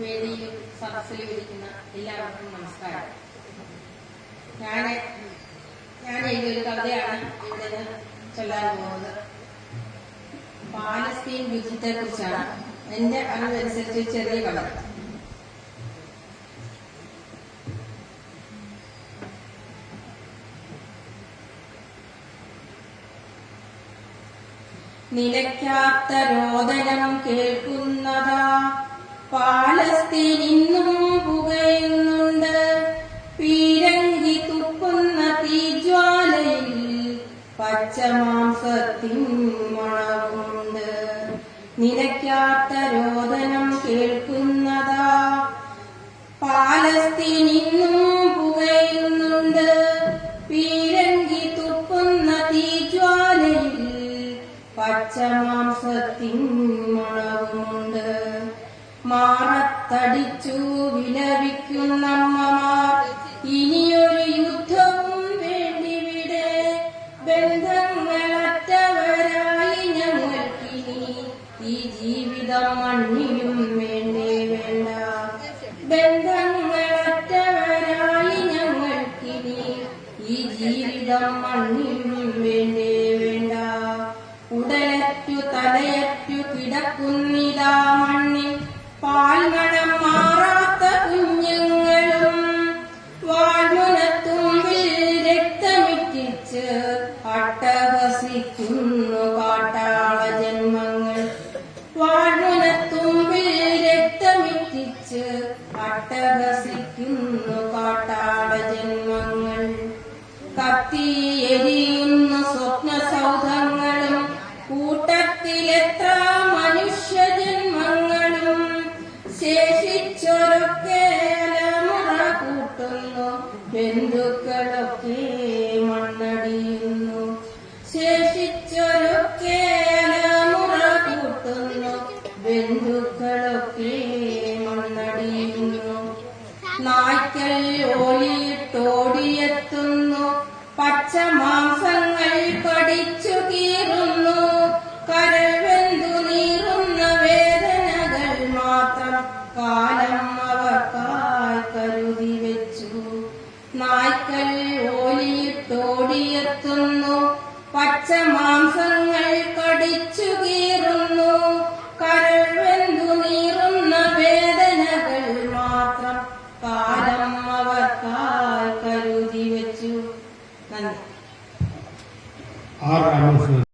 വേദിയിലും സദസ്സിലും ഇരിക്കുന്ന എല്ലാവർക്കും നമസ്കാരം. ഞാൻ ഞാൻ എഴുതിയൊരു കവിതയാണ് ഇവിടെ ചൊല്ലാൻ പോകുന്നത്. പാലസ്തീൻ യുദ്ധത്തെ കുറിച്ചാണ് എന്റെ അറിവനുസരിച്ച് ചെറിയ കവിത നിലയ്ക്കാത്ത രോദനം കേൾക്കുന്നതാ. പാലസ്തീൻ ഇന്നും പുകയുന്നുണ്ട്. പീരങ്കി തുപ്പുന്ന തീജ്വാലയിൽ പച്ചമാംസത്തിൻ മണമുണ്ട് നിലയ്ക്കാത്ത രോദനം കേൾക്കുന്നതാ. പാലസ്തീൻ പച്ചമാംസത്തിൻ മണവുമുണ്ട് മാറത്തടിച്ചു വിലപിക്കുന്നമ്മമാർ ഇനിയൊരു യുദ്ധവും വേണ്ടിവിടെ. ബന്ധങ്ങളറ്റവരായി ഞങ്ങൾക്കിനി ഈ ജീവിതം മണ്ണിലും വേണ്ടേ വേണ്ട. ബന്ധങ്ങളറ്റവരായി ഞങ്ങൾക്കിനി ഈ ജീവിതം മണ്ണിലും ഉടലറ്റു തലയറ്റു കിടക്കുന്നിതാ മണ്ണിൽ. പാൽമണം മാറാത്ത കുഞ്ഞുങ്ങളും വാഴ്മുനത്തുമ്പിൽ രക്തമിറ്റിച്ച് അട്ടഹസിക്കുന്നു കാട്ടാള ജന്മങ്ങൾ. വാഴ്മുനത്തുമ്പിൽ രക്തമിറ്റിച്ച് അട്ടഹസിക്കുന്നു കാട്ടാള ജന്മങ്ങൾ. കത്തിയെരിയുന്ന കൂട്ടുന്നു ബന്ധുക്കളൊക്കെ മണ്ണടിയുന്നു. ശേഷിച്ചൊരൊക്കെ അലമുറ കൂട്ടുന്നു. ബന്ധുക്കളൊക്കെ മണ്ണടിയുന്നു. നായ്ക്കൽ ഓലിയിട്ടോടിയെത്തുന്നു പച്ച മാംസങ്ങൾ കടിച്ചു കീറുന്നു. കരൾ വെന്തു നീറുന്ന വേദനകൾ മാത്രം കാലം പച്ച മാംസങ്ങൾ കടിച്ചു കീറുന്നു. കരൾ വെന്തു നീറുന്ന വേദനകൾ മാത്രം കാലം അവർക്കായി കരുതി വെച്ചു. നന്ദി.